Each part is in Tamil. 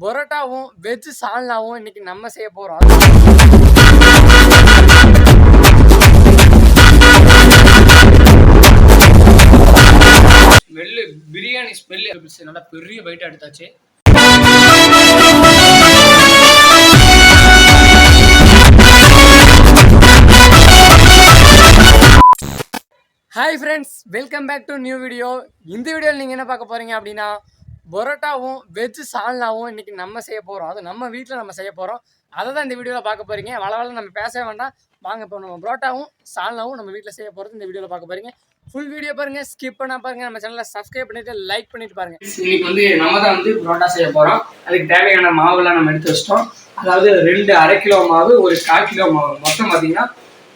பரோட்டாவும் வெஜ் சால்னாவும் இன்னைக்கு நம்ம செய்ய போகிறோம் ஸ்மெல்லு பிரியாணி ஸ்மெல்லு நல்லா பெரிய பைட்டாக எடுத்தாச்சு. Hi friends welcome back to new video இந்த வீடியோவில் நீங்கள் என்ன பார்க்க போகிறீங்க அப்படின்னா பரோட்டாவும் வெஜ் சால்னாவும் இன்னைக்கு நம்ம செய்ய போகிறோம் அது நம்ம வீட்டில் நம்ம செய்ய போகிறோம் அதை தான் இந்த வீடியோவில் பார்க்க போகிறீங்க வள வள நம்ம பேசவே வேண்டாம். வாங்க இப்போ நம்ம பரோட்டாவும் சால்னாவும் நம்ம வீட்டில் செய்ய போகிறது இந்த வீடியோவில் பார்க்க போகிறீங்க ஃபுல் வீடியோ பாருங்கள் ஸ்கிப் பண்ணால் பாருங்க. நம்ம சேனலை சப்ஸ்கிரைப் பண்ணிட்டு லைக் பண்ணிட்டு பாருங்க. இன்னைக்கு வந்து நம்ம தான் வந்து பரோட்டா செய்ய போகிறோம் அதுக்கு தேவையான மாவுலாம் நம்ம எடுத்து வச்சிட்டோம். அதாவது ரெண்டு அரை கிலோ மாவு ஒரு கால் கிலோ மாவு. மொத்தம் பார்த்தீங்கன்னா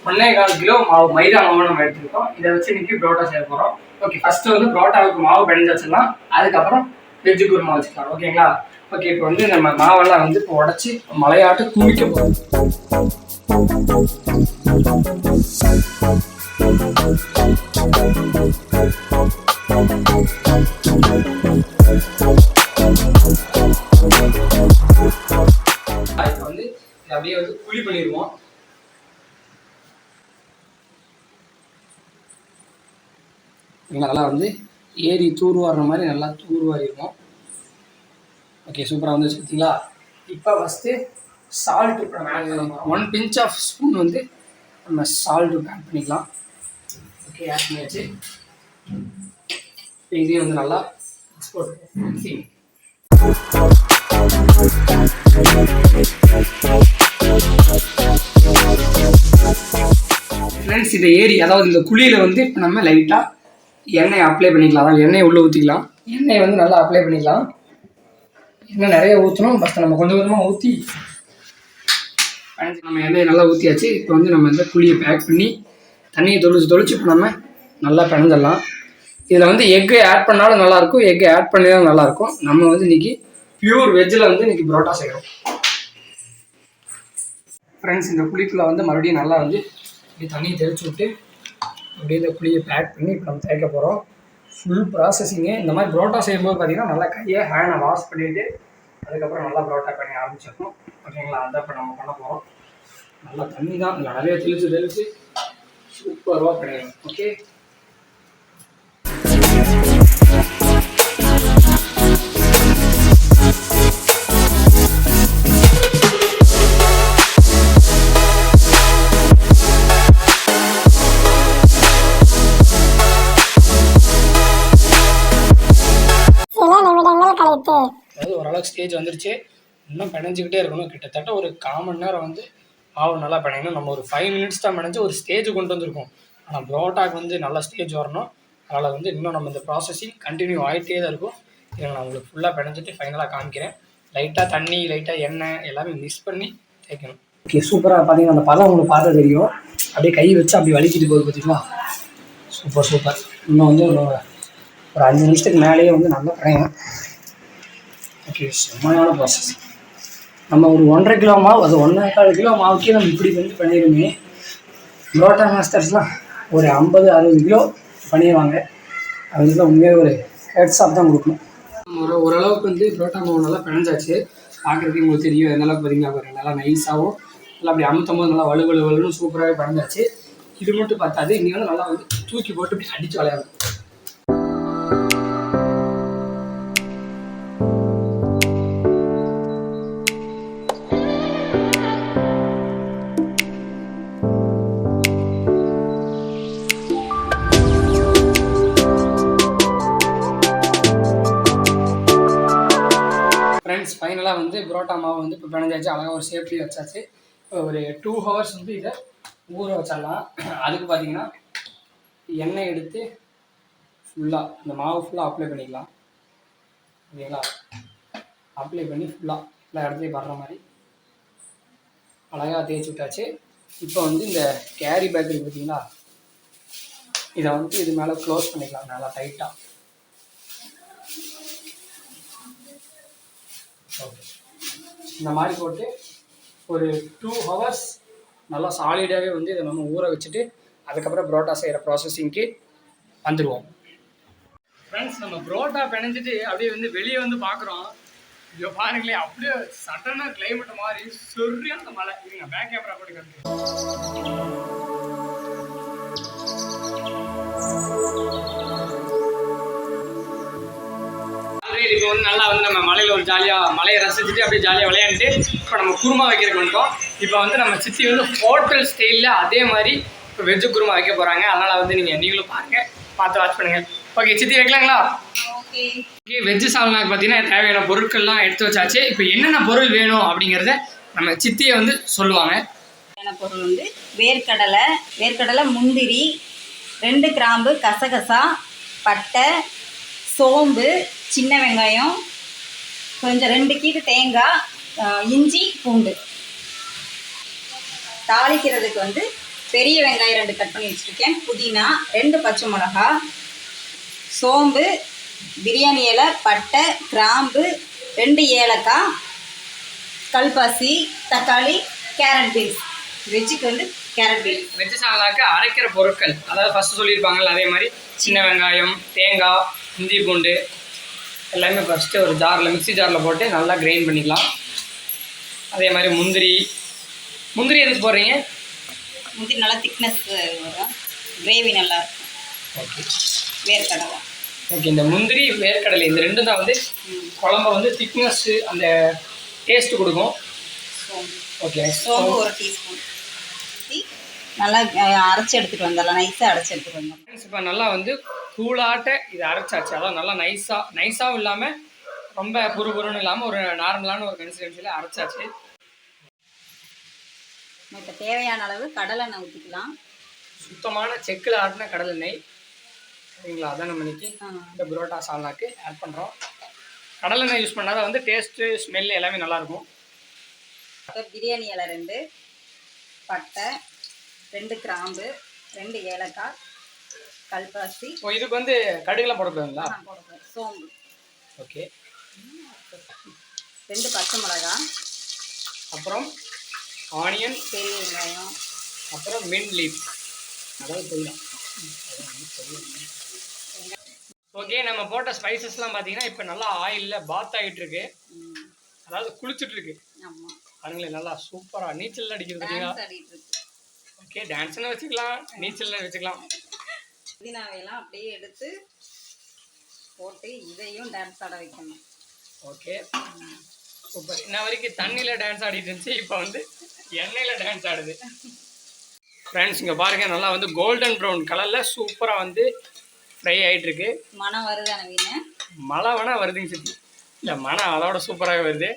ஒன்றே கால் கிலோ மாவு மைதா மாவு நம்ம எடுத்துருக்கோம். இதை வச்சு இன்னைக்கு புரோட்டா செய்ய போகிறோம் ஓகே ஃபர்ஸ்ட் வந்து புரோட்டாவுக்கு மாவு பிணைஞ்சு வச்சிடலாம். அதுக்கப்புறம் வெஜ்ஜு குருமா வச்சுக்கலாம். ஓகேங்களா ஓகே இப்போ வந்து நம்ம மாவெல்லாம் வந்து இப்போ உடச்சி மலையாட்டு குவிக்க போகிறோம் வந்து அப்படியே வந்து குழி பண்ணிடுவோம். இங்கே நல்லா வந்து ஏரி தூர்வாடுற மாதிரி நல்லா தூர்வாரிடுவோம் ஓகே சூப்பராக வந்து வச்சுக்கிட்டீங்களா இப்போ ஃபஸ்ட்டு சால்ட் இப்போ ஒன் பிஞ்ச் ஆஃப் ஸ்பூன் வந்து நம்ம சால்ட் ஆட் பண்ணிக்கலாம். ஓகே ஆட் பண்ணியாச்சு. இதையும் வந்து நல்லா ஃப்ரெண்ட்ஸ் இந்த ஏரி அதாவது இந்த குழியில் வந்து இப்போ நம்ம லைட்டாக எண்ணெய் அப்ளை பண்ணிக்கலாம். அதாவது எண்ணெய் உள்ளே ஊற்றிக்கலாம் எண்ணெய் வந்து நல்லா அப்ளை பண்ணிக்கலாம். எண்ணெய் நிறைய ஊற்றணும் ஃபஸ்ட்டு நம்ம கொஞ்சம் கொஞ்சமாக ஊற்றி நம்ம எண்ணெயை நல்லா ஊற்றியாச்சு இப்போ வந்து நம்ம இந்த புளியை பேக் பண்ணி தண்ணியை தொளிச்சு தொளிச்சு இப்போ நம்ம நல்லா பிணைஞ்சிடலாம். இதில் வந்து எக்கு ஆட் பண்ணாலும் நல்லாயிருக்கும் எக்கு ஆட் பண்ணினாலும் நல்லாயிருக்கும் நம்ம வந்து இன்னைக்கு பியூர் வெஜ்ஜில் வந்து இன்னைக்கு பரோட்டா செய்கிறோம் ஃப்ரெண்ட்ஸ் இந்த புளிக்குள்ளே வந்து மறுபடியும் நல்லா வந்து இப்படி தண்ணியை தெளிச்சு விட்டு அப்படியே இந்த புளியை பேக் பண்ணி இப்போ நம்ம தேய்க்க போகிறோம் ஃபுல் ப்ராசஸிங்கு இந்த மாதிரி பரோட்டா செய்யும்போது பார்த்தீங்கன்னா நல்லா கையை ஹேண்டை வாஷ் பண்ணிவிட்டு அதுக்கப்புறம் நல்லா பரோட்டா பண்ணி ஆரம்பிச்சிடணும். ஓகேங்களா? அதான் இப்போ நம்ம பண்ண போகிறோம் நல்லா தண்ணி தான் நிறைய தெளித்து தெளித்து சூப்பராக பண்ணிடணும் ஓகே ஓரளவுக்கு ஸ்டேஜ் வந்துருச்சு. இன்னும் பிணைஞ்சிக்கிட்டே இருக்கணும். கிட்டத்தட்ட ஒரு காமன் நேரம் வந்து மாவு நல்லா பிணையணும். நம்ம ஒரு ஃபைவ் மினிட்ஸ் தான் பிணைஞ்சு ஒரு ஸ்டேஜ் கொண்டு வந்திருக்கோம். ஆனால் புரோட்டாக்கு வந்து நல்லா ஸ்டேஜ் வரணும். அதனால் வந்து இன்னும் நம்ம இந்த ப்ராசஸிங் கண்டினியூ ஆகிட்டே தான் இருக்கும். இதை நான் உங்களுக்கு ஃபுல்லாக பிணைஞ்சிட்டு ஃபைனலாக காமிக்கிறேன். லைட்டாக தண்ணி லைட்டாக எண்ணெய் எல்லாமே மிக்ஸ் பண்ணி தேய்க்கணும். ஓகே சூப்பராக பார்த்தீங்கன்னா அந்த பதம் உங்களுக்கு பார்த்தா தெரியும். அப்படியே கை வச்சு அப்படி வலிக்கிட்டு போகுது பார்த்தீங்களா சூப்பர் சூப்பர் இன்னும் வந்து ஒரு அஞ்சு நிமிஷத்துக்கு மேலேயே வந்து நல்லா பிணையும் ஓகே செம்மையான ப்ராசஸ் நம்ம ஒரு ஒன்றரை கிலோ மாவு அது ஒன்றரை கால் கிலோ மாவுக்கே நம்ம இப்படி வந்து பண்ணிடுமே புரோட்டா மாஸ்டர்ஸ்லாம் ஒரு ஐம்பது அறுபது கிலோ பண்ணிடுவாங்க. வந்து உண்மையாக ஒரு ஹெட்ஸ் ஆஃப் தான் கொடுக்கணும். ஒரு ஓரளவுக்கு வந்து புரோட்டா மாவு நல்லா பிணைஞ்சாச்சு. பார்க்குறதுக்கு உங்களுக்கு தெரியும் எந்த பார்த்தீங்கன்னா நல்லா நைஸாகவும் நல்லா அப்படி அமுத்தும் போது நல்லா வலு வலு வலுன்னு சூப்பராகவே பிணைஞ்சாச்சு. இது மட்டும் பார்த்தாது இனி வந்து நல்லா வந்து தூக்கி போட்டு இப்படி அடித்து விளையாடும் ஃபைனலாக வந்து புரோட்டா மாவு வந்து இப்போ பிணைஞ்சாச்சு அழகாக ஒரு சேஃப்டி வச்சாச்சு. ஒரு டூ ஹவர்ஸ் வந்து இதை ஊற வச்சிடலாம். அதுக்கு பார்த்தீங்கன்னா எண்ணெய் எடுத்து ஃபுல்லாக இந்த மாவு ஃபுல்லாக அப்ளை பண்ணிக்கலாம். ஓகேங்களா அப்ளை பண்ணி ஃபுல்லாக எல்லா இடத்துலையும் வர்ற மாதிரி. அழகாக தேய்ச்சி விட்டாச்சு. இப்போ வந்து இந்த கேரி பேக்கரி பார்த்தீங்களா இதை வந்து இது மேலே க்ளோஸ் பண்ணிக்கலாம் நல்லா டைட்டாக இந்த மாதிரி போட்டு ஒரு டூ ஹவர்ஸ் நல்லா சாலிடாகவே வந்து இதை நம்ம ஊற வச்சுட்டு அதுக்கப்புறம் புரோட்டா செய்கிற ப்ராசஸிங்க்கு வந்துடுவோம் ஃப்ரெண்ட்ஸ் நம்ம புரோட்டா பிணைஞ்சிட்டு அப்படியே வந்து வெளியே வந்து பார்க்குறோம். ஐயோ பாருங்களேன் அப்படியே சடனாக கிளைமேட் மாதிரி சொரியான மழை. இருங்க பேக் கேமரா போட்டு காமிக்கிறேன். இப்போ வந்து நல்லா வந்து நம்ம மலையில் ஒரு ஜாலியாக மலையை ரசிச்சுட்டு அப்படியே ஜாலியாக விளையாண்டுட்டு இப்போ நம்ம குருமா வைக்கிறதுக்கு வந்துட்டோம். இப்போ வந்து நம்ம சித்தி வந்து ஹோட்டல் ஸ்டைலில் அதே மாதிரி இப்போ வெஜ்ஜு குருமா வைக்க போகிறாங்க அதனால் வந்து நீங்கள் நீங்களும் பாருங்கள் பார்த்து வாட்ச் பண்ணுங்கள் ஓகே சித்தி வைக்கலாங்களா? ஓகே வெஜ்ஜு சால்னாக்கு பார்த்தீங்கன்னா தேவையான பொருட்கள்லாம் எடுத்து வச்சாச்சு. இப்போ என்னென்ன பொருள் வேணும் அப்படிங்கிறத நம்ம சித்தியை வந்து சொல்லுவாங்க. தேவையான பொருள் வந்து வேர்க்கடலை வேர்க்கடலை முந்திரி ரெண்டு கிராம்பு கசகசா பட்டை சோம்பு சின்ன வெங்காயம் கொஞ்சம் ரெண்டு கீட்டு தேங்காய் இஞ்சி பூண்டு. தாளிக்கிறதுக்கு வந்து பெரிய வெங்காயம் ரெண்டு கட் பண்ணி வச்சுருக்கேன். புதினா ரெண்டு பச்சை மிளகா சோம்பு பிரியாணி இலை பட்டை கிராம்பு ரெண்டு ஏலக்காய் கல்பாசி தக்காளி கேரட் பீன்ஸ். வெஜ்ஜுக்கு வந்து கேரட் பீன்ஸ். வெஜ்ஜு சால்னாக்கு அரைக்கிற பொருட்கள். அதாவது ஃபஸ்ட்டு சொல்லியிருப்பாங்கல்ல அதே மாதிரி சின்ன வெங்காயம் தேங்காய் இஞ்சி பூண்டு எல்லாமே ஃபஸ்ட்டு ஒரு ஜாரில் மிக்ஸி ஜாரில் போட்டு நல்லா கிரைண்ட் பண்ணிக்கலாம். அதே மாதிரி முந்திரி. முந்திரி எதுக்கு போடுறீங்க? முந்திரி நல்லா திக்னஸ் வரும். கிரேவி நல்லா இருக்கும். ஓகே வேர்க்கடலை. ஓகே இந்த முந்திரி வேர்க்கடலை இந்த ரெண்டும் தான் வந்து குழம்ப வந்து திக்னஸ்ஸு அந்த டேஸ்ட் கொடுக்கும். ஓகே சோம்பு ஒரு டீஸ்பூன் நல்லா அரைச்சு எடுத்துகிட்டு வந்துடலாம். நைஸாக அரைச்சு எடுத்துகிட்டு வந்துடலாம். இப்போ நல்லா வந்து கூலாட்ட இது அரைச்சாச்சு அதான் நல்லா நைஸாக நைஸாகவும் இல்லாமல் ரொம்ப புறுபுறுன்னு இல்லாமல் ஒரு நார்மலான ஒரு கன்சிஸ்டன்சியில் அரைச்சாச்சு. இப்போ தேவையான அளவு கடலை எண்ணெய் ஊற்றிக்கலாம் சுத்தமான செக்கில் ஆட்டின கடலெண்ணெய் சரிங்களா? அதான் நம்ம இன்னைக்கு இந்த புரோட்டா சால்னாக்கு ஆட் பண்ணுறோம் கடலெண்ணெய் யூஸ் பண்ணாதான் வந்து டேஸ்ட்டு ஸ்மெல் எல்லாமே நல்லாயிருக்கும் பிரியாணி இலை ரெண்டு பட்டை ரெண்டு கிராம்பு ரெண்டு ஏலக்காய் கல்பாசி. இதுக்கு வந்து கடுகுலாம் போடக்கூடாதுங்களா? போடுறேன். சோம்பு. ஓகே. ரெண்டு பச்சை மிளகாய். அப்புறம் ஆனியன். பெரிய வெங்காயம். அப்புறம் மின் லீஃப் அதாவது புதினா ஓகே நம்ம போட்ட ஸ்பைசஸ்லாம் பார்த்தீங்கன்னா இப்போ நல்லா ஆயிலில் பாத் ஆகிட்டு இருக்கு அதாவது குளிச்சுட்டு இருக்கு பாருங்களேன் நல்லா சூப்பராக நீச்சல் அடிக்கிறது இருக்கு ஓகே டான்ஸ்னு வச்சுக்கலாம் நீச்சல்னு வச்சுக்கலாம். புதினாவையெல்லாம் அப்படியே எடுத்து போட்டு இதையும் டான்ஸ் ஆட வைக்கணும். Okay super. இன்ன வரைக்கும் தண்ணியில் டான்ஸ் ஆடிட்டு இருந்துச்சு இப்போ வந்து எண்ணெயில் டான்ஸ் ஆடுது. ஃப்ரெண்ட்ஸ் இங்கே பாருங்கள் நல்லா வந்து கோல்டன் ப்ரௌன் கலரில் சூப்பராக வந்து ஃப்ரை ஆகிட்டு இருக்கு மனம் வருது மழை வேணா வருதுங்க சித்தி. இல்லை மனம் அதோட சூப்பராகவே வருது.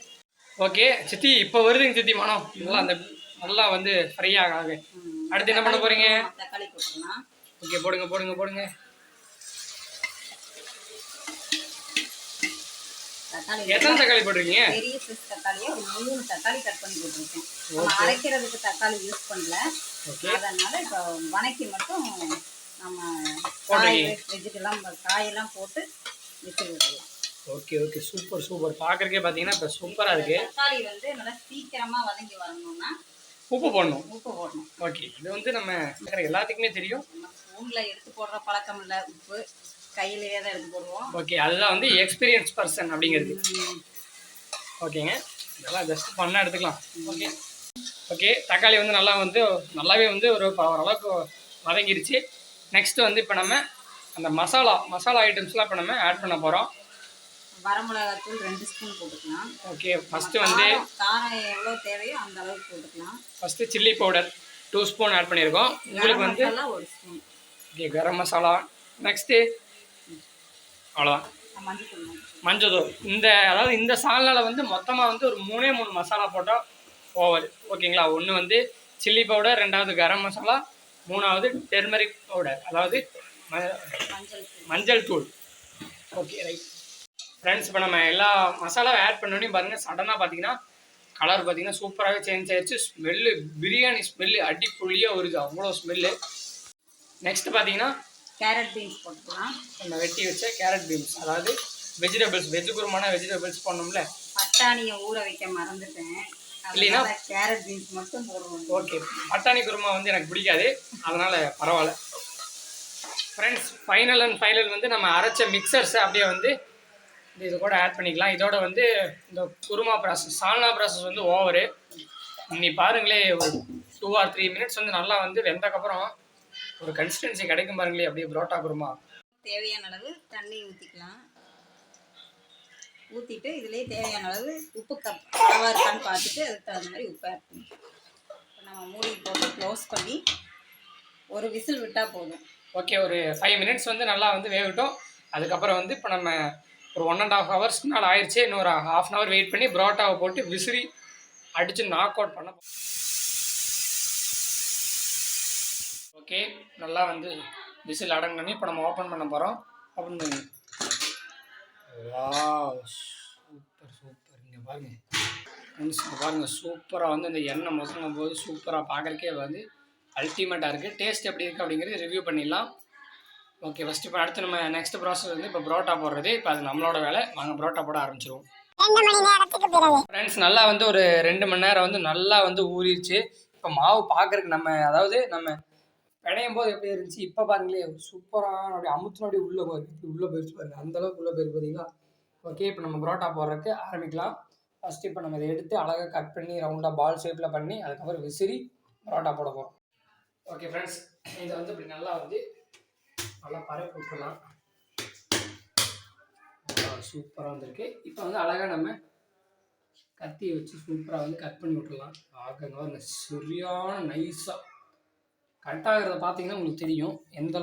ஓகே சித்தி இப்போ வருதுங்க சித்தி மனம் நல்லா அந்த நல்லா வந்து ஃப்ரை ஆக ஆக அடுத்து என்ன பண்ண போறீங்க? தக்காளி போட்டுக்கலாம் ஓகே போடுங்க போடுங்க போடுங்க. தக்காளி எத்தனை தக்காளி போட்டிருக்கீங்க? பெரிய சைஸ் தக்காளியை ஒரு மூணு தக்காளி கட் பண்ணி போட்டிருக்கேன். நம்ம அரைக்கிறதுக்கு தக்காளி யூஸ் பண்ணல. ஓகே அதனால இப்போ வணக்கி மட்டும் நம்ம போடுறீங்க. காய் வெஜிடெல்லாம் காயெல்லாம் போட்டு விசில் விட்டுடலாம் ஓகே ஓகே சூப்பர் சூப்பர் பார்க்கறக்கே பார்த்தீங்கன்னா இப்போ சூப்பராக இருக்கு. தக்காளி வந்து நல்லா சீக்கிரமா வதங்கி வரணும்னா உப்பு போடணும். உப்பு போடணும். ஓகே. இது வந்து நம்ம எல்லாத்துக்குமே தெரியும். ஸ்பூன்ல எடுத்து போடுற பழக்கம் இல்லை. உப்பு கையிலேயே தான் எடுத்து போடுவோம். ஓகே. அதுதான் வந்து எக்ஸ்பீரியன்ஸ் பர்சன் அப்படிங்கிறது. ஓகேங்க. இதெல்லாம் ஜஸ்ட் பண்ணால் எடுத்துக்கலாம். ஓகே. ஓகே. தக்காளி வந்து நல்லா வந்து நல்லாவே வந்து ஒரு ஓரளவுக்கு வதங்கிருச்சு. நெக்ஸ்ட் வந்து இப்போ நம்ம அந்த மசாலா மசாலா ஐட்டம்ஸ்லாம் இப்போ நம்ம ஆட் பண்ண போகிறோம் வரமிளகாத்தூள் ரெண்டு ஸ்பூன் போட்டுக்கலாம். ஓகே ஃபஸ்ட்டு வந்து காரம் எவ்வளோ தேவையோ அந்த அளவுக்கு போட்டுக்கலாம். First chilli powder two spoon add பண்ணியிருக்கோம். உங்களுக்கு வந்து ஒரு spoon okay garam masala. Next அவ்வளோதான். மஞ்சள் தூள் இந்த அதாவது இந்த சால்னால வந்து மொத்தமாக வந்து ஒரு மூணே மூணு மசாலா போட்டால் ஓவர் ஓகேங்களா? ஒன்று வந்து சில்லி பவுடர் ரெண்டாவது கரம் மசாலா மூணாவது டெர்மரிக் பவுடர் அதாவது மஞ்சள் மஞ்சள் தூள். ஓகே ரைட் ஃப்ரெண்ட்ஸ் இப்போ நம்ம எல்லா மசாலாவும் ஆட் பண்ணோடனே பாருங்கள் சடனாக பார்த்தீங்கன்னா கலர் பார்த்தீங்கன்னா சூப்பராகவே சேஞ்ச் ஆயிடுச்சு ஸ்மெல்லு பிரியாணி ஸ்மெல்லு அடிப்புள்ளியாக வருது. அவ்வளோ ஸ்மெல்லு நெக்ஸ்ட் பார்த்தீங்கன்னா கேரட் பீன்ஸ் போட்டுக்கலாம். நம்ம வெட்டி வச்ச கேரட் பீன்ஸ் அதாவது வெஜிடபிள்ஸ் வெஜ் குருமான வெஜிடபிள்ஸ் பண்ணோம்ல பட்டாணியை ஊற வைக்க மறந்துட்டேன். இல்லைன்னா? கேரட் பீன்ஸ் மட்டும் போடுவோம். ஓகே பட்டாணி குருமா வந்து எனக்கு பிடிக்காது. அதனால் பரவாயில்ல. ஃப்ரெண்ட்ஸ் ஃபைனல் அண்ட் ஃபைனல் வந்து நம்ம அரைச்ச மிக்சர்ஸை அப்படியே வந்து இது கூட ஆட் பண்ணிக்கலாம். இதோட வந்து இந்த குருமா ப்ராசஸ் சால்னா ப்ராசஸ் வந்து ஓவரு நீ பாருங்களே ஒரு டூ ஆர் த்ரீ மினிட்ஸ் வந்து நல்லா வந்து வெந்தக்கப்புறம் ஒரு கன்சிஸ்டன்சி கிடைக்கும் பாருங்களே அப்படியே புரோட்டா குருமா. தேவையான அளவு தண்ணி ஊற்றிக்கலாம் ஊற்றிட்டு இதுலேயே தேவையான அளவு உப்பு கப் அளவாக இருக்கான்னு பார்த்துட்டு அதுக்கு தகுந்த மாதிரி உப்பு ஆட் பண்ணிக்கலாம். இப்போ நம்ம மூடி போட்டு க்ளோஸ் பண்ணி ஒரு விசில் விட்டால் போதும். ஓகே ஒரு ஃபைவ் மினிட்ஸ் வந்து நல்லா வந்து வேகட்டும். அதுக்கப்புறம் வந்து இப்போ நம்ம ஒரு ஒன் அண்ட் ஆஃப் ஹவர்ஸ் நாள் ஆயிடுச்சு இன்னொரு ஹாஃப் அன் ஹவர் வெயிட் பண்ணி புரோட்டாவை போட்டு விசிறி அடித்து நாக் அவுட் பண்ண ஓகே நல்லா வந்து விசில் அடங்கணும் இப்போ நம்ம ஓப்பன் பண்ண போகிறோம் ஓப்பன் பண்ணி வாவ் சூப்பர் சூப்பர் இங்கே பாருங்க. ஃப்ரெண்ட்ஸ் பாருங்கள் சூப்பராக வந்து இந்த எண்ணெய் மொசங்கும் போது சூப்பராக பார்க்குறக்கே வந்து அல்டிமேட்டாக இருக்குது டேஸ்ட் எப்படி இருக்குது அப்படிங்கிறது ரிவ்யூ பண்ணிடலாம். ஓகே ஃபஸ்ட் இப்போ அடுத்து நம்ம நெக்ஸ்ட் ப்ராசஸ் வந்து இப்போ புரோட்டா போடுறது. இப்போ அது நம்மளோட வேலை. வாங்க புரோட்டா போட ஆரம்பிச்சிருவோம். ஃப்ரெண்ட்ஸ் நல்லா வந்து ஒரு ரெண்டு மணி நேரம் வந்து நல்லா வந்து ஊறிடுச்சு. இப்போ மாவு பார்க்கறதுக்கு நம்ம அதாவது நம்ம பிணையும் போது எப்படி இருந்துச்சு? இப்போ பாருங்களே சூப்பராக அப்படியே அமுத்துன அப்படியே உள்ளே போயிருக்கு இப்படி உள்ளே போயிடுச்சு பாருங்க. அந்த அளவுக்கு உள்ளே போயிருக்கு பார்த்தீங்களா ஓகே இப்போ நம்ம புரோட்டா போடுறதுக்கு ஆரம்பிக்கலாம். ஃபஸ்ட்டு இப்போ நம்ம இதை எடுத்து அழகாக கட் பண்ணி ரவுண்டாக பால் ஷேப்பில் பண்ணி அதுக்கப்புறம் விசிறி புரோட்டா போட போகிறோம் ஓகே ஃப்ரெண்ட்ஸ் இதை வந்து இப்படி நல்லா வந்து நல்லா பரப்பி விட்டுலாம் சூப்பராக வந்திருக்கு. இப்போ வந்து அழகாக நம்ம கத்தியை வச்சு சூப்பராக வந்து கட் பண்ணி விட்டுடலாம். ஆகங்க சரியான நைஸாக கட் ஆகிறத பார்த்தீங்கன்னா உங்களுக்கு தெரியும். எந்த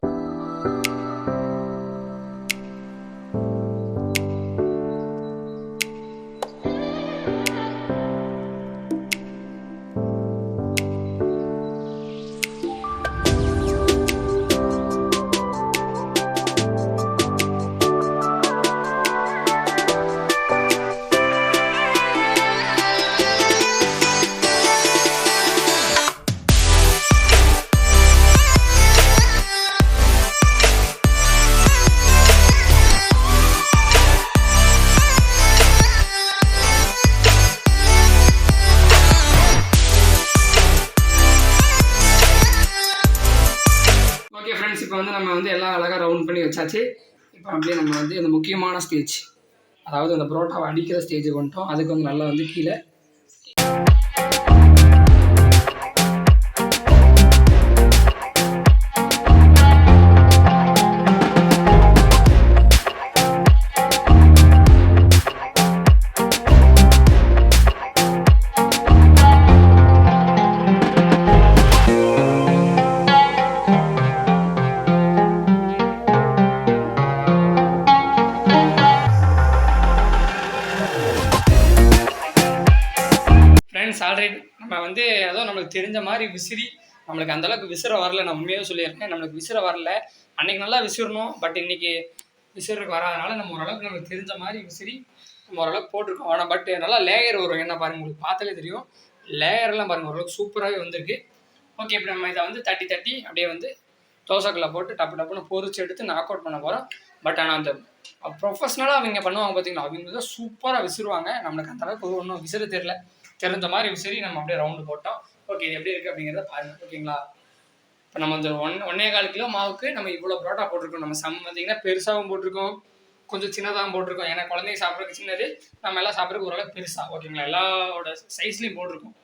நம்ம வந்து எல்லாம் அழகாக ரவுண்ட் பண்ணி வச்சாச்சு. இப்போ அப்படியே நம்ம வந்து இந்த முக்கியமான ஸ்டேஜ் அதாவது அந்த புரோட்டாவை அடிக்கிற ஸ்டேஜுக்கு வந்துட்டோம். அதுக்கு வந்து நல்லா வந்து கீழே மேரிட் நம்ம வந்து ஏதோ நம்மளுக்கு தெரிஞ்ச மாதிரி விசிறி நம்மளுக்கு அந்த அளவுக்கு விசிற வரல. நான் உண்மையாக சொல்லியிருக்கேன். நம்மளுக்கு விசிற வரல. அன்னைக்கு நல்லா விசிறணும். பட் இன்னைக்கு விசிறக்கு வராதனால நம்ம ஓரளவுக்கு நம்மளுக்கு தெரிஞ்ச மாதிரி விசிறி நம்ம ஓரளவுக்கு போட்டிருக்கோம். ஆனால் பட் நல்லா லேயர் வரும். என்ன பாருங்க உங்களுக்கு பார்த்தாலே தெரியும். லேயர்லாம் பாருங்கள் ஓரளவுக்கு சூப்பராகவே வந்திருக்கு. ஓகே இப்போ நம்ம இதை வந்து தட்டி தட்டி அப்படியே வந்து தோசைக்குள்ளே போட்டு டப்பு டப்புன்னு பொறிச்சு எடுத்து நாக் அவுட் பண்ண போகிறோம் பட் ஆனால் அந்த ப்ரொஃபஷ்னலாக அவங்க பண்ணுவாங்க பார்த்தீங்களா அவங்க தான் சூப்பராக விசிறுவாங்க. நம்மளுக்கு அந்த அளவுக்கு ஒன்றும் விசிறு தெரில தெரிஞ்ச மாதிரி சரி நம்ம அப்படியே ரவுண்டு போட்டோம். ஓகே இது எப்படி இருக்குது அப்படிங்கிறத பாருங்கள் ஓகேங்களா இப்போ நம்ம இந்த ஒன் ஒன்னே கால் கிலோ மாவுக்கு நம்ம இவ்வளோ பரோட்டா போட்டிருக்கோம். நம்ம சம் பார்த்தீங்கன்னா பெருசாகவும் போட்டிருக்கோம். கொஞ்சம் சின்னதாகவும் போட்டிருக்கோம். ஏன்னா குழந்தைங்க சாப்பிட்றதுக்கு சின்னது நம்ம எல்லாம் சாப்பிட்றதுக்கு ஓரளவுக்கு பெருசாக ஓகேங்களா எல்லாரோட சைஸ்லேயும் போட்டிருக்கோம்.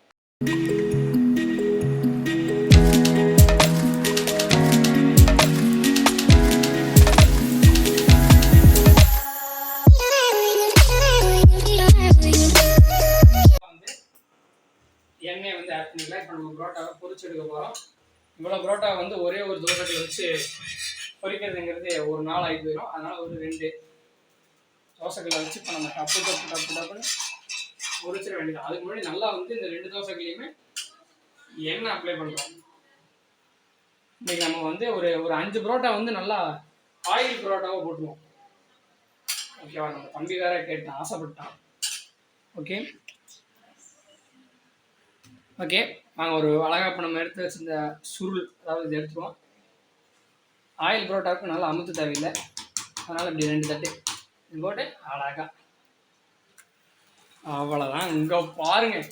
நம்ம புரோட்டாவை பொறிச்சு எடுக்க போகிறோம் இவ்வளோ புரோட்டா வந்து ஒரே ஒரு தோசையில் வச்சு பொறிக்கிறதுங்கிறது ஒரு நாள் ஆகி போயிடும் அதனால் ஒரு ரெண்டு தோசைகளை வச்சு இப்போ நம்ம டப்பு டப்பு டப்பு டப்புன்னு பொரிச்சிட வேண்டியது அதுக்கு முன்னாடி நல்லா வந்து இந்த ரெண்டு தோசைகளையுமே எண்ணெய் அப்ளை பண்ணுறோம் இன்றைக்கி நம்ம வந்து ஒரு ஒரு அஞ்சு புரோட்டா வந்து நல்லா ஆயில் புரோட்டாவாக போட்டுருவோம். ஓகேவா நம்ம தம்பி வேற கேட்டான் ஆசைப்பட்டான். ஓகே ஓகே நாங்கள் ஒரு அழகாக இப்போ நம்ம எடுத்து வச்சிருந்த சுருள் அதாவது இது எடுத்துருவோம். ஆயில் புரோட்டாவுக்கு நல்லா அமுத்து தேவையில்லை. அதனால் இப்படி ரெண்டு தட்டு இது போட்டு அழகாக அவ்வளோதான் இங்கே பாருங்கள்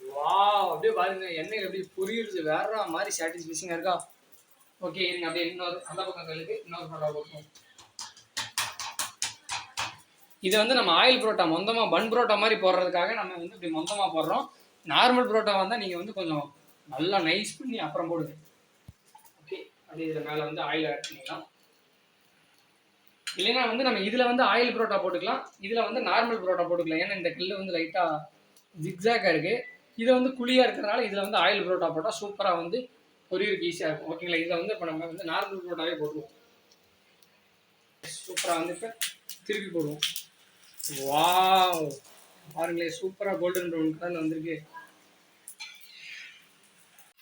வா அப்படியே பாருங்க. எண்ணெய் எப்படி புரியுறது வேற மாதிரி சாட்டிஸ்ஃபைசிங்காக இருக்கா? ஓகே இருங்க அப்படியே இன்னொரு அந்த பக்கம் கழுக்கு இன்னொரு புரோட்டா போட்டுருவோம் இது வந்து நம்ம ஆயில் புரோட்டா மொந்தமாக பன் புரோட்டா மாதிரி போடுறதுக்காக நம்ம வந்து இப்படி மொந்தமாக போடுறோம். நார்மல் புரோட்டா வந்தால் நீங்கள் வந்து கொஞ்சம் நல்லா நைஸ் பண்ணி அப்புறம் போடுங்க. ஓகே அப்படியே இதில் மேலே வந்து ஆயில் ஆட் பண்ணிக்கலாம் இல்லைன்னா வந்து நம்ம இதில் வந்து ஆயில் புரோட்டா போட்டுக்கலாம். இதில் வந்து நார்மல் புரோட்டா போட்டுக்கலாம். ஏன்னா இந்த கல் வந்து லைட்டாக ஜிக்ஸாக்காக இருக்குது இது வந்து குழியாக இருக்கிறனால இதில் வந்து ஆயில் புரோட்டா போட்டால் சூப்பராக வந்து பொரியலுக்கு ஈஸியாக இருக்கும். ஓகேங்களா இதில் வந்து இப்போ நம்ம வந்து நார்மல் புரோட்டாவே போடுவோம் சூப்பராக வந்து இப்போ திருப்பி போடுவோம். வாவ் பாருங்களேன் சூப்பராக கோல்டன் ப்ரௌன் கலரில் வந்திருக்கு.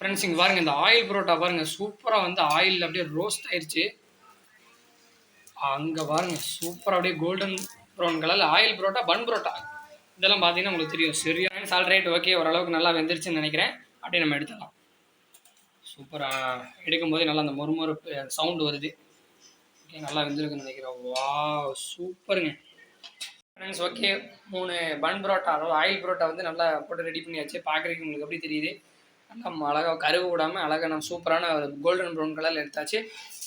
ஃப்ரெண்ட்ஸ் இங்கே பாருங்கள் இந்த ஆயில் புரோட்டா பாருங்கள் சூப்பராக வந்து ஆயில் அப்படியே ரோஸ்ட் ஆயிடுச்சு அங்கே பாருங்கள் சூப்பராக அப்படியே கோல்டன் ப்ரௌன் கலரில் ஆயில் புரோட்டா பன் புரோட்டா. இதெல்லாம் பார்த்தீங்கன்னா உங்களுக்கு தெரியும். சரியான சால் ரேட் ஓகே ஓரளவுக்கு நல்லா வெந்துருச்சுன்னு நினைக்கிறேன். அப்படியே நம்ம எடுத்துடலாம். சூப்பராக எடுக்கும்போது நல்லா அந்த மொறுமொறுப்பு சவுண்டு வருது. ஓகே நல்லா வெந்திருக்குன்னு நினைக்கிறேன். வா சூப்பருங்க ஃப்ரெண்ட்ஸ் ஓகே மூணு பன் புரோட்டா அதாவது ஆயில் புரோட்டா வந்து நல்லா போட்டு ரெடி பண்ணியாச்சு. பார்க்குறதுக்கு உங்களுக்கு எப்படி தெரியுது? நம்ம அழகாக கருவு விடாமல் அழகாக நம்ம சூப்பரான கோல்டன் ப்ரௌன் கலரில் எடுத்தாச்சு.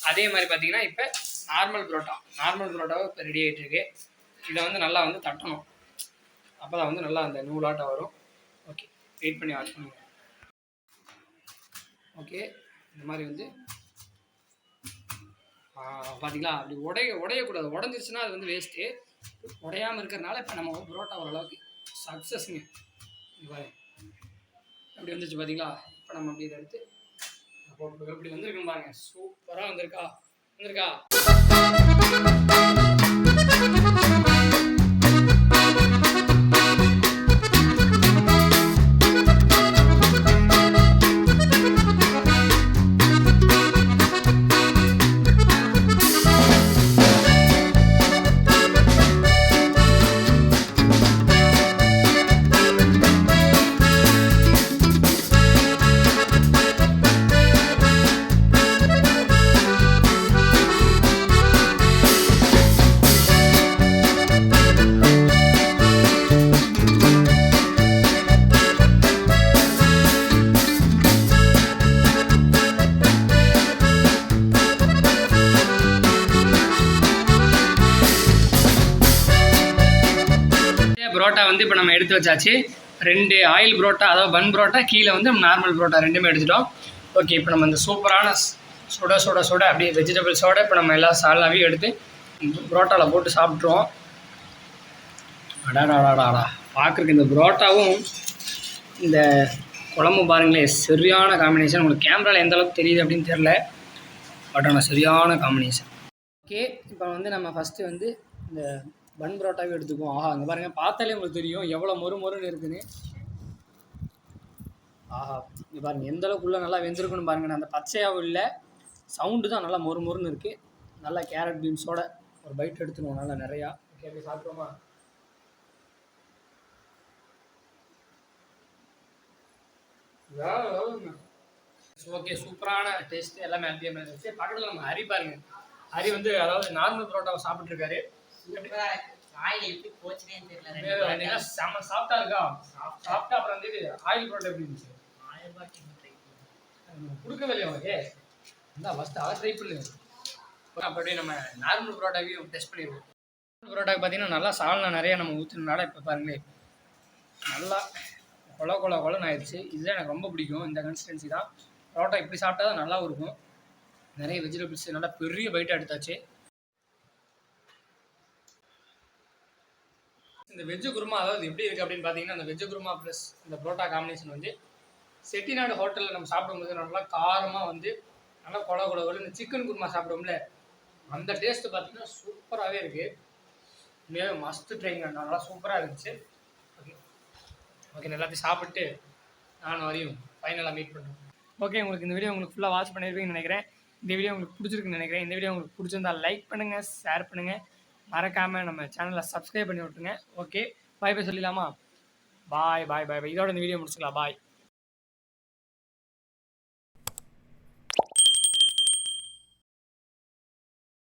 அதே மாதிரி பார்த்தீங்கன்னா இப்போ நார்மல் புரோட்டா. நார்மல் புரோட்டாவும் இப்போ ரெடி ஆகிட்டுருக்கு இதை வந்து நல்லா வந்து தட்டணும். அப்போ தான் வந்து நல்லா அந்த நூலாட்டம் வரும். ஓகே வெயிட் பண்ணி வாட்ச் பண்ணுங்க. ஓகே இந்த மாதிரி வந்து பார்த்தீங்களா அப்படி உடைய உடையக்கூடாது. உடஞ்சிருச்சுன்னா அது வந்து வேஸ்ட்டு உடையாமல் இருக்கிறனால இப்போ நம்ம புரோட்டா ஓரளவுக்கு சக்ஸஸ்ங்க இது பாரு அப்படி வந்துச்சு பார்த்தீங்களா இப்போ நம்ம அப்படி இதை எடுத்து போட்டு எப்படி வந்திருக்குன்னு பாருங்க. சூப்பராக வந்திருக்கா. வந்திருக்கா? வந்து இப்போ நம்ம எடுத்து வச்சாச்சு. ரெண்டு ஆயில் புரோட்டா அதாவது பன் புரோட்டா கீழே வந்து நார்மல் புரோட்டா ரெண்டுமே எடுத்துட்டோம். ஓகே இப்போ நம்ம இந்த சூப்பரான சுட சுட சுட அப்படியே வெஜிடபிள்ஸோட இப்போ நம்ம எல்லா சாலாவையும் எடுத்து புரோட்டாவில் போட்டு சாப்பிட்ருவோம் அடாடாடாடாடா பார்க்குறக்கு இந்த புரோட்டாவும் இந்த குழம்பு பாருங்களேன் சரியான காம்பினேஷன் உங்களுக்கு கேமராவில் எந்த அளவுக்கு தெரியுது அப்படின்னு தெரில பட் ஆனால் சரியான காம்பினேஷன் ஓகே இப்போ வந்து நம்ம ஃபஸ்ட்டு வந்து இந்த பன் பரோட்டாவே எடுத்துக்குவோம். ஆஹா அங்கே பாருங்கள் பார்த்தாலே உங்களுக்கு தெரியும் எவ்வளோ மொறு மொறுன்னு இருக்குன்னு. ஆஹா இங்க பாருங்கள் எந்த அளவுக்கு உள்ள நல்லா வெந்திருக்குன்னு பாருங்க. அந்த பச்சையாகவும் இல்லை சவுண்டு தான் நல்லா மொறு மொறுன்னு இருக்குது நல்லா கேரட் பீன்ஸோட ஒரு பைட் எடுத்துருவோம் நல்லா நிறையா. ஓகே அப்படி ஓகே சூப்பரான டேஸ்ட் எல்லாமே அப்படியே இருந்துச்சு. பக்கத்தில் நம்ம ஹரி பாருங்க. ஹரி வந்து அதாவது நார்மல் பரோட்டாவை சாப்பிட்ருக்காரு ஆயில் எப்படி போச்சுனே தெரியல. இருக்கா? சாப்பிட்டா அப்புறம் வந்து ஆயில் பரோட்டா எப்படி இருந்துச்சு? கொடுக்கவே இல்லையா உனக்கு? இந்த ஃபஸ்ட்டு அதை ட்ரை பண்ணு. அப்படியே நம்ம நார்மல் பரோட்டாவையும் டெஸ்ட் பண்ணிடுவோம் பரோட்டாக்கு பார்த்தீங்கன்னா நல்லா சால்னா நிறைய நம்ம ஊற்றுனால இப்போ பாருங்களேன். நல்லா கொல கொல கொலன்னு ஆயிடுச்சு. இதுதான் எனக்கு ரொம்ப பிடிக்கும். இந்த கன்சிஸ்டன்சி தான். பரோட்டா இப்படி சாப்பிட்டா தான் நல்லாவும் இருக்கும். நிறைய வெஜிடபிள்ஸ் நல்லா பெரிய பைட்டாக எடுத்தாச்சு. இந்த வெஜ்ஜு குருமா அதாவது எப்படி இருக்குது அப்படின்னு பார்த்தீங்கன்னா அந்த வெஜ்ஜு குருமா ப்ளஸ் இந்த புரோட்டா காம்பினேஷன் வந்து செட்டிநாடு ஹோட்டலில் நம்ம சாப்பிடும்போது நல்லா காரமாக வந்து நல்லா கொல கொல இந்த சிக்கன் குருமா சாப்பிடுவோம்ல அந்த டேஸ்ட்டு பார்த்தீங்கன்னா சூப்பராகவே இருக்குது உண்மையாகவே மஸ்ட் ட்ரைங்க நல்லா சூப்பராக இருந்துச்சு. ஓகே ஓகே எல்லாத்தையும் சாப்பிட்டு நான் வரையும் ஃபைனலாக மீட் பண்ணுறேன் ஓகே உங்களுக்கு இந்த வீடியோ உங்களுக்கு ஃபுல்லாக வாட்ச் பண்ணியிருப்பீங்கன்னு நினைக்கிறேன். இந்த வீடியோ உங்களுக்கு பிடிச்சிருக்குன்னு நினைக்கிறேன். இந்த வீடியோ உங்களுக்கு பிடிச்சிருந்தா லைக் பண்ணுங்கள் ஷேர் பண்ணுங்கள் மறக்காமல் நம்ம சேனலை சப்ஸ்கிரைப் பண்ணி விட்டுருங்க. ஓகே பாய் பாய் சொல்லிடலாமா? பாய் பாய் பாய் பாய் இதோட இந்த வீடியோ முடிச்சுக்கலாம். பாய்